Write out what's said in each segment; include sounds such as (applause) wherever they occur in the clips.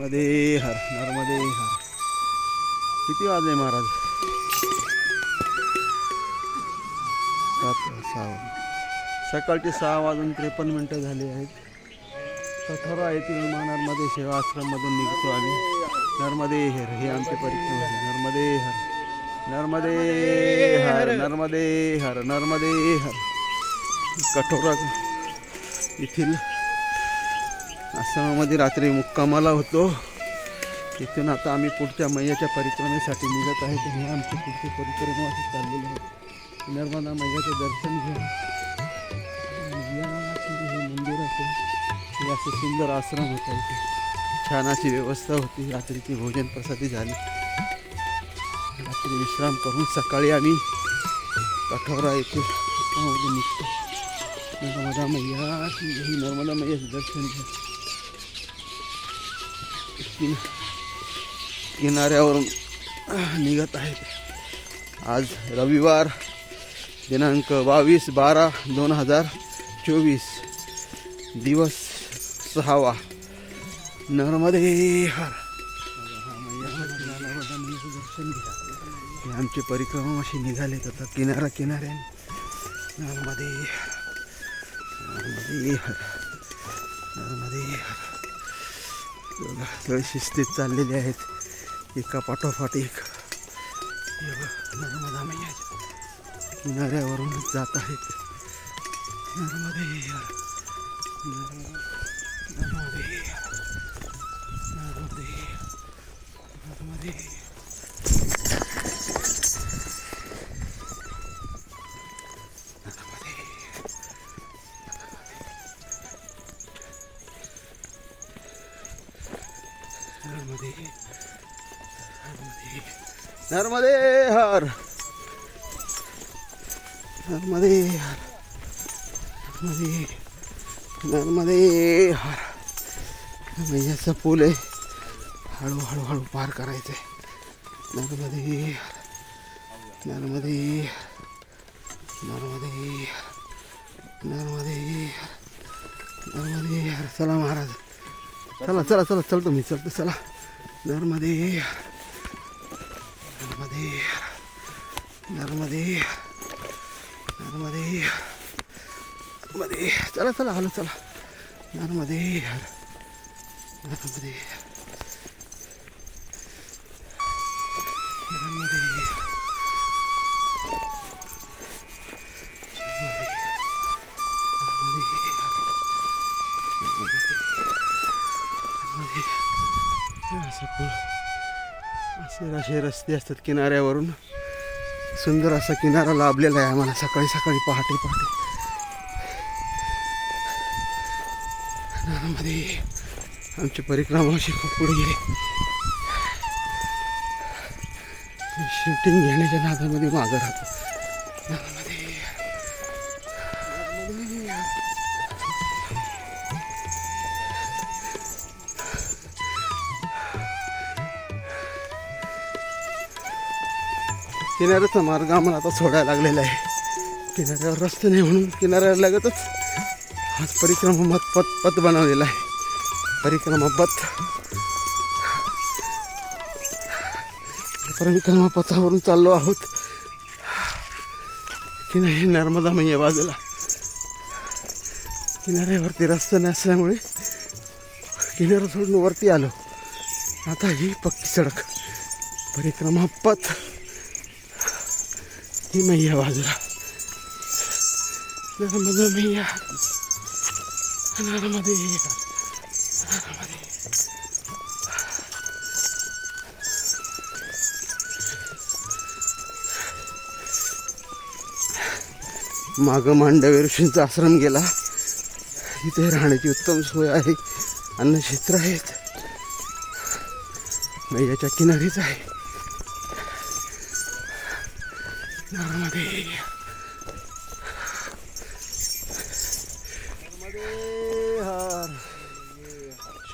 नर्मदे हर नर्मदे हर. किती वाजले महाराज? सात सहा सकाळचे सहा वाजून त्रेपन्न मिनटं झाली आहेत. कठोरा येथील महानर्मदे सेवा आश्रममधून निघतो आम्ही. नर्मदे हर हे आमचे परिक्रम आहे. नर्मदे हर नर्मदे हर नर्मदे हर नर्मदे हर. कठोरा येथील आसामामध्ये रात्री मुक्कामाला होतो. तिथून आता आम्ही पुढच्या मैयाच्या परिक्रमेसाठी निघत आहे. तर हे आमची पुढची परिक्रमा अशी चाललेली आहे नर्मदा मैयाचं दर्शन घेऊन हे मंदिर असेल हे असं सुंदर आश्रम होता इथे. छान अशी व्यवस्था होती. रात्रीची भोजन प्रसादी झाली. रात्री विश्राम करून सकाळी आम्ही कठोरा येथे निघतो. नर्मदा मैया ही नर्मदा मैयाचं दर्शन घ्या. किन किनाऱ्यावरून निघत आहेत आज रविवार दिनांक बावीस बारा दोन हजार चोवीस. दिवस सहावा. नर्मदे हर. दर्शन घ्या हे आमची परिक्रमा अशी निघाले आता किनारा किनाऱ्याने. नर्मदे हर. नर्मदे हर. बघा, शिस्तीत चाललेले आहेत. एका पाठोपाठ एक. नर्मदा मैयाच्या किनाऱ्यावरूनच जात आहेत. नर्मदे नर्मदे नर्मदे नर्मदे. नर्मदे हर। नर्मदे हर। नर्मदे नर्मदे हर। मैयाचा पूल आहे. हळूहळू हळू पार करायचं आहे नर्मदे हर। नर्मदे हर। नर्मदे हर। नर्मदे हर। नर्मदे हर। चला महाराज. चला चला चला चलतो मी चलतो चला. नर्मदे नर्मदे नर्मदे नर्मदे नर्मदे चला चला हॅलो चला नर्मदे नर्मदे नर्मदे असं असे असे रस्ते असतात किनाऱ्यावरून. सुंदर असा किनारा लाभलेला आहे आम्हाला. सकाळी सकाळी पहाटे पहाटे. मध्ये आमची परिक्रमा अशी खूप पुढे गेली. शूटिंग घेण्याच्या नादामध्ये मागं राहतो. किनाऱ्याचा मार्ग आम्हाला आता सोडायला लागलेला आहे. किनाऱ्यावर रस्ते नाही म्हणून किनाऱ्याला लगतच हाच परिक्रमा मत पथ पथ बनवलेला आहे. परिक्रमा पथ परिक्रमा पथावरून चाललो आहोत. की नाही नर्मदा मैया बाजूला. किनाऱ्यावरती रस्ता नसल्यामुळे किनारा सोडून वरती आलो. आता ही पक्की सडक. परिक्रमा पथ ही मैया बाजरा नर्मदा मैया। नर्मदे नर्मदे मागं मांडव्य ऋषींचा आश्रम गेला. इथे राहण्याची उत्तम सोय आहे. अन्नक्षेत्र आहेत. मैयाच्या किनारीच आहे.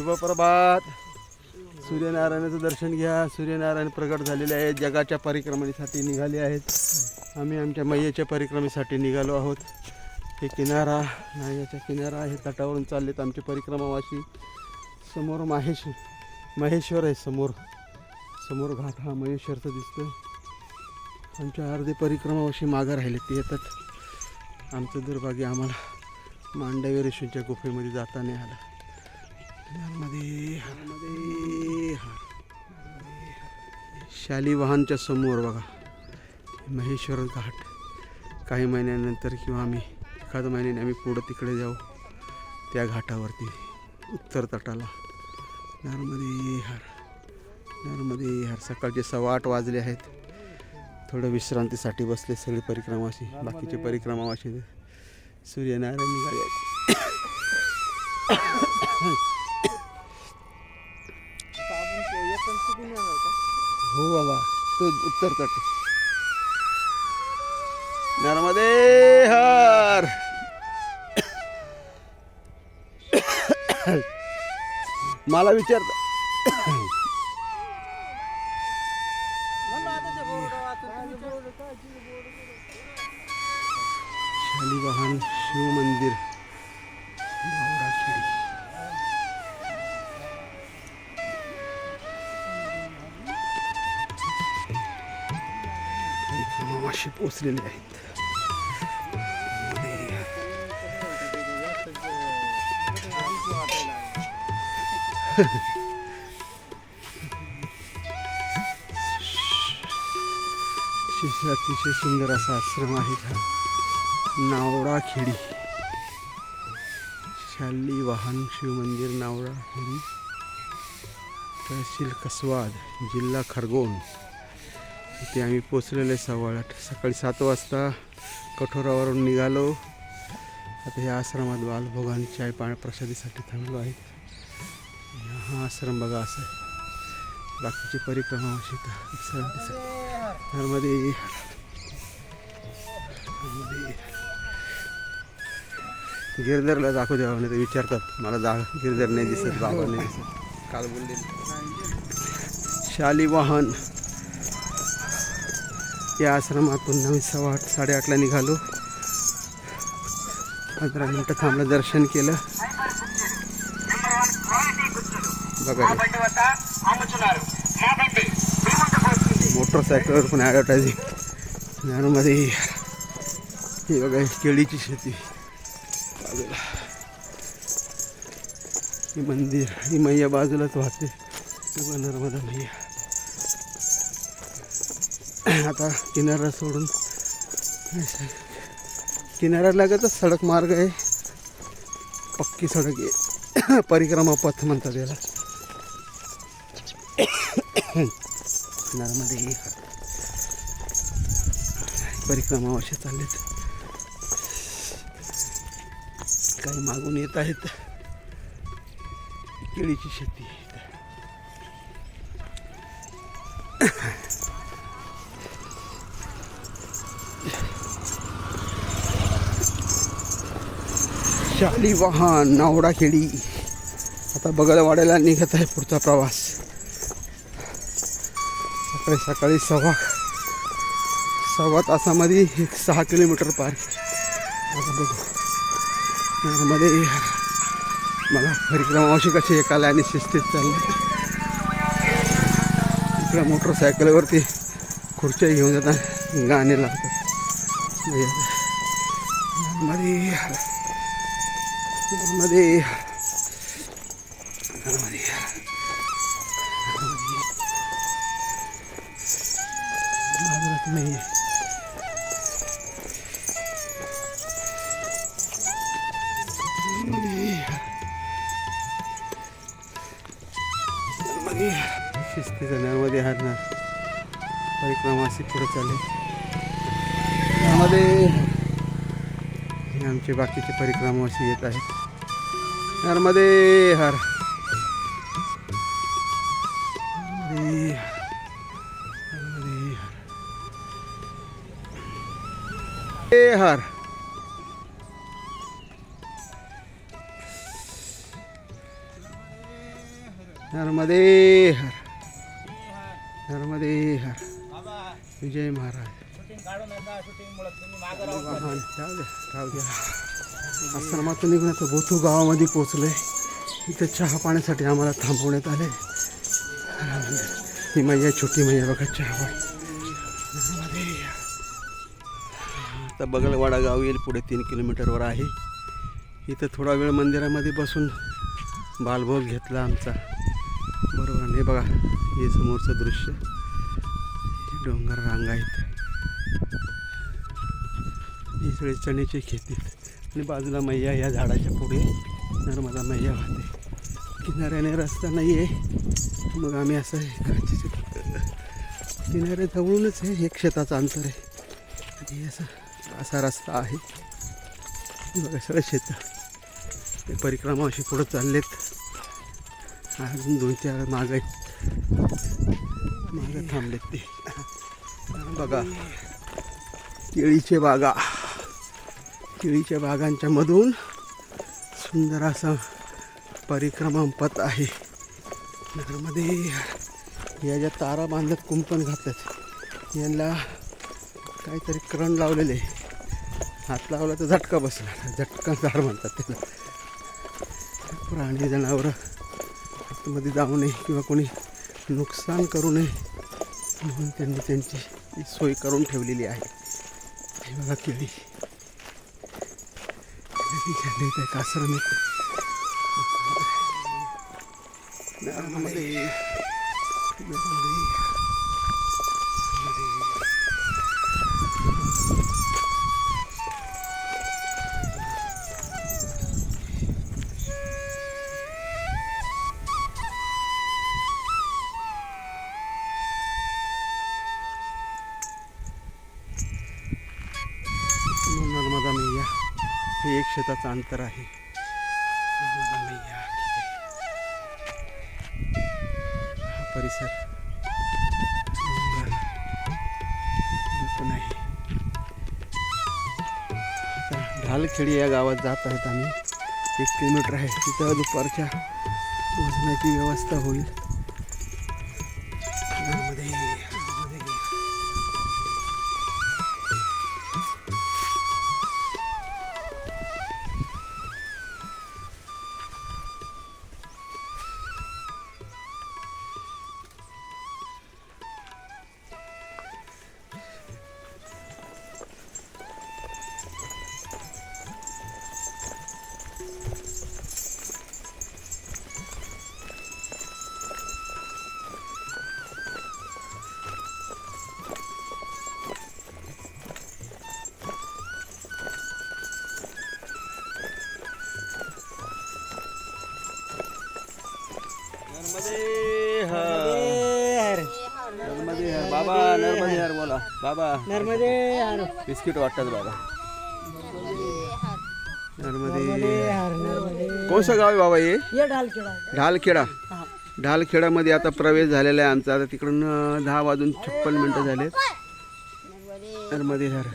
शुभ प्रभात. सूर्यनारायणाचं दर्शन घ्या. सूर्यनारायण प्रगट झालेले आहेत. जगाच्या परिक्रमेसाठी निघाले आहेत. आम्ही आमच्या मैयाच्या परिक्रमेसाठी निघालो आहोत. हे किनारा नायगाच्या किनारा आहे. तटावरून चाललेत आमची परिक्रमावाशी समोर माहेश महेश्वर आहे समोर. समोर घाट हा महेश्वरचा दिसतोय. आमच्या अर्धे परिक्रमावाशी मागं राहिले ते येतात. आमचं दुर्भाग्य आम्हाला मांडवी ऋषींच्या गुफेमध्ये जाता नाही आलं. शाली वाहनच्या समोर बघा महेश्वर घाट. काही महिन्यानंतर किंवा आम्ही एखाद्या महिन्याने आम्ही पुढं तिकडे जाऊ त्या घाटावरती उत्तर तटाला. नर्मदे हार नर्मदे हार. सकाळचे सव्वा आठ वाजले आहेत. थोडं विश्रांतीसाठी बसले सगळे परिक्रमाशी बाकीचे परिक्रमावाशी सूर्यनारायण निघाले हो बाबा. तो उत्तर तट. नर्मदे हर मला विचारत शालिवाहन शिव मंदिर पोचलेले आहेत. अतिशय सुंदर असा आश्रम आहे हा. नावडा खेडी. शाली वाहन शिवमंदिर नावडा खेडी. तहसील कसवाद जिल्हा खरगोन. इथे आम्ही पोचलेले सव्वा आठ. सकाळी सात वाजता कठोरावरून निघालो. आता या आश्रमात बालभोगान चाय पाणी प्रसादीसाठी थांबलो आहे. हा आश्रम बघा असं आहे. बाकीची परिक्रमा अशी नर्मदे गिरधरला दाखवू द्यावं नाही तर विचारतात मला जा गिरधर नाही दिसत बाबा नाही दिसत. काल बोलले शालिवाहन. या आश्रमातून नवीन सव्वा आठ साडेआठला निघालो. पंधरा मिनटं थांबलं दर्शन केलं. बघा मोटरसायकलवर पण ॲडव्हर्टायझिंग ज्ञानामध्ये हे बघा केळीची शेती. बाजूला हे मंदिर ही मैया बाजूलाच वाहते. नर्मदा मैया. आता किनारा सोडून किनाऱ्याला लागतच सडक मार्ग आहे. पक्की सडक आहे. (coughs) परिक्रमा पथ म्हणतात याला. नर्मदे परिक्रमा वर्ष चाललेत. काही मागून येत आहेत. केळीची शेती. शाली वाहन नावडा खेडी आता बगलवाड्याला निघत आहे पुढचा प्रवास. सकाळी सकाळी सव्वा सव्वा तासामध्ये एक सहा किलोमीटर पार आता बघू. यामध्ये मला परिक्रमा आवश्यक कशी एकाला आणि शिस्तीत चालले. इकडं मोटरसायकलवरती खुर्च्या घेऊन जातात गाणे लागतात मध्ये मध्ये मध्ये बाजारात नाही. ना. परिक्रमा अशी पुढे चालेल. आमचे बाकीचे परिक्रमा अशी येत आहेत. नर्मदे हर. ए हर. नर्मदे हर. नर्मदे हर. विजय महाराज. वाहन जाऊ आश्रमातून निघून आता बोथू गावामध्ये पोचलोय इथे चहा पाण्यासाठी आम्हाला थांबवण्यात आले ही मैया छोटी मैया बघा चहा आता बगलवाडा गाव येईल पुढे तीन किलोमीटरवर आहे. इथं थोडा वेळ मंदिरामध्ये बसून बालभोग घेतला आमचा. बरोबर हे बघा हे समोरचं दृश्य. डोंगर रांगा आहेत ही सगळी चण्याची खेती. आणि बाजूला मैया या झाडाच्या पुढे नर्मदा मैया वाहते. किनाऱ्याने रस्ता नाही आहे मग आम्ही असं हे किनाऱ्या जवळूनच आहे एक शेताचं अंतर आहे. आणि असं असा रस्ता आहे. बघा सगळं शेत. ते परिक्रमा अशी पुढं चाललेत. अजून दोन चार माग आहेत. मागं थांबलेत ते. बघा. केळीचे बागा. केळीच्या बागांच्या मधून सुंदर असा परिक्रमा पथ आहे. नगरमध्ये या ज्या तारा बांधत कुंपण घातल्यात यांना काहीतरी करण लावलेले हात लावला तर झटका बसला. झटका झाड म्हणतात त्याला. प्राणी जनावरं आतमध्ये जाऊ नये किंवा कोणी नुकसान करू नये म्हणून त्यांनी त्यांची सोय करून ठेवलेली आहे. हे बघा केळी. केळी झाली काय येते हे शेताचं अंतर आहे. हा परिसर पण आहे. ढालखेडी या गावात जात आहेत आम्ही. एक किलोमीटर आहे. तिथं दुपारच्या भोजनाची व्यवस्था होईल. बाबा. नर्मदे हर. बिस्किट वाटतात बाबा. नर्मदे हर. नर्मदे. कोणचं गाव आहे बाबा हे? ये ढालखेडा. ढालखेडा. ढालखेडामध्ये आता प्रवेश झालेला आहे आमचा. आता तिकडून दहा वाजून छप्पन मिनटं झालेत. नर्मदे हर.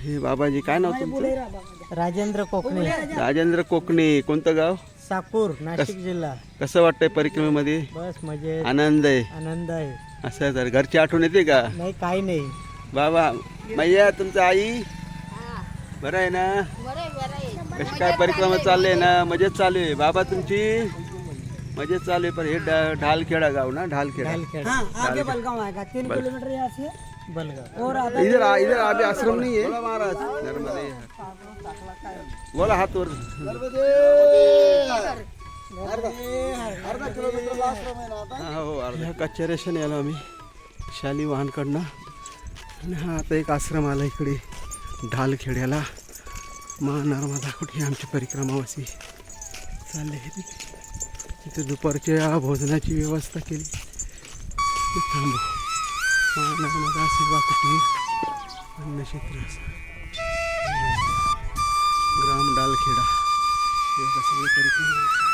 हे बाबाजी काय नाव तुमचं? राजेंद्र कोकणे. राजेंद्र कोकणे. कोणतं गाव? साकूर नाशिक जिल्हा. कसं वाटतंय परिक्रमेमध्ये? बस मजेत. आनंद आहे. आनंद आहे. असं आहे तर घरची आठवण येते का नाही काही नाही बाबा मैया तुमचं आई बरं आहे ना कशी काय परिक्रमा चालली ना मजेत चालू आहे बाबा तुमची मजेत चालू आहे पण हे डा- ढालखेडा गाव ना ढालखेडा ढालखेडा आगे बलगांव आएगा तीन किलोमीटर यहाँ से बलगाव और आधा इधर आ- इधर अभी आश्रम नहीं है महाराज नर्मदे बोला हाथ वर हा हो अर्धा. कच्च्या रेशन याला आम्ही शाली वाहनकडनं. आणि हा आता एक आश्रम आला इकडे ढालखेड्याला. मा नर्मदा कुठे आमची परिक्रमावासी? चालले आहे तिथे. तिथे दुपारच्या भोजनाची व्यवस्था केली. थांबू. मा नर्मदा सेवा कुठे अन्नक्षेत्र ग्राम डालखेडा हे सगळे परिक्रमा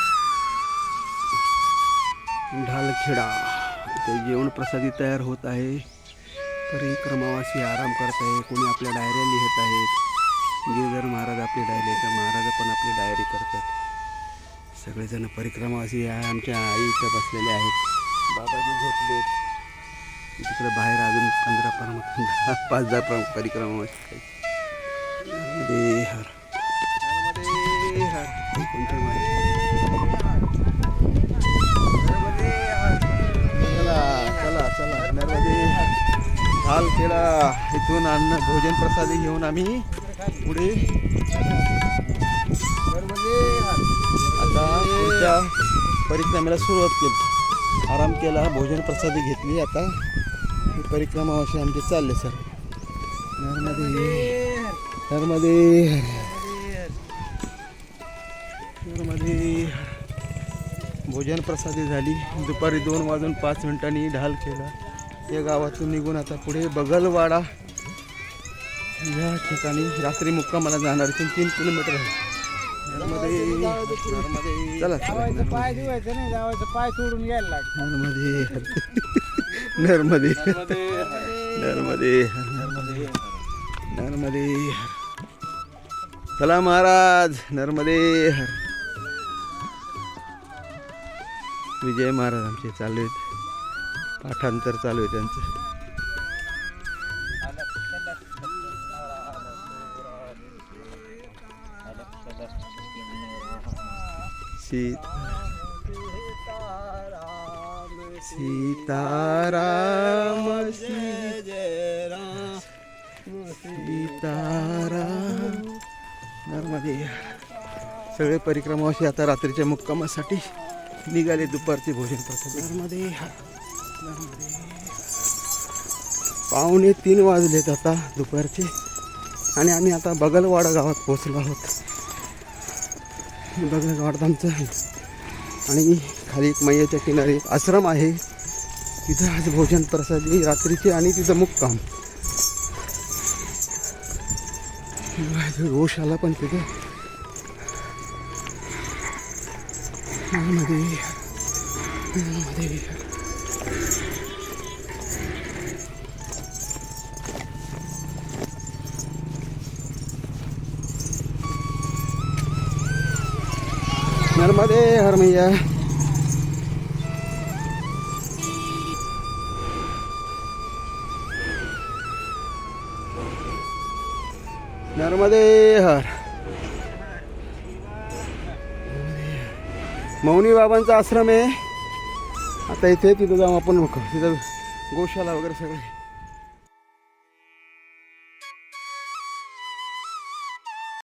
ढालखेडा. इथे जेवण प्रसादी तयार होत आहे. परिक्रमावासी आराम करत आहे. कोणी आपल्या डायऱ्या लिहित आहेत. गिरधर महाराज आपली डायरी तर महाराज पण आपली डायरी करतात. सगळेजण परिक्रमावासी या आमच्या आई इथं बसलेले आहेत. बाबाजी झोपलेत. तिकडे बाहेर अजून पंधरा परम दहा (laughs) पाच दहा परम परिक्रमावासी आहेत. तिथून अन्न भोजन प्रसादी घेऊन आम्ही पुढे आता त्या परिक्रमेला सुरुवात केली. आराम केला भोजन प्रसादी घेतली. आता ही परिक्रमा अशी आमची चालले सर. नर्मदे. नर्मदे. नर्मदे. भोजन प्रसादी झाली. दुपारी दोन वाजून पाच मिनिटांनी ढाल केला. या गावातून निघून आता पुढे बगलवाडा या ठिकाणी रात्री मुक्कामाला जाणार इथून तीन किलोमीटर आहे. चला चला. पाय धुवायचं नाही जावायचं पाय सोडून यायला लागतं. नर्मदे नर्मदे नर्मदे नर्मदे नर्मदे चला महाराज नर्मदे विजय महाराज आमचे चालू आहेत पाठांतर चालू आहे त्यांचं. सीताराम सीताराम नर्मदे सगळे परिक्रमाशी आता रात्रीच्या मुक्कामासाठी निघाले दुपारचे भोजन प्रसाद नर्मदे नर्मदे. पावणे तीन वाजलेत आता दुपारचे आणि आम्ही आता बगलवाडा गावात पोहोचलो आहोत. बगलवाडात आमचं. आहे आणि खाली एक मैयाच्या किनारी आश्रम आहे. तिथं आज भोजन प्रसादी रात्रीचे आणि तिथं मुक्काम. गोशाला पण तिथे. मध्ये मध्ये नर्मदे हर मैया नर्मदे हर। मौनी बाबांचा आश्रम आहे. आता इथे तिथं जाऊन आपण तिथं गोशाला वगैरे सगळं.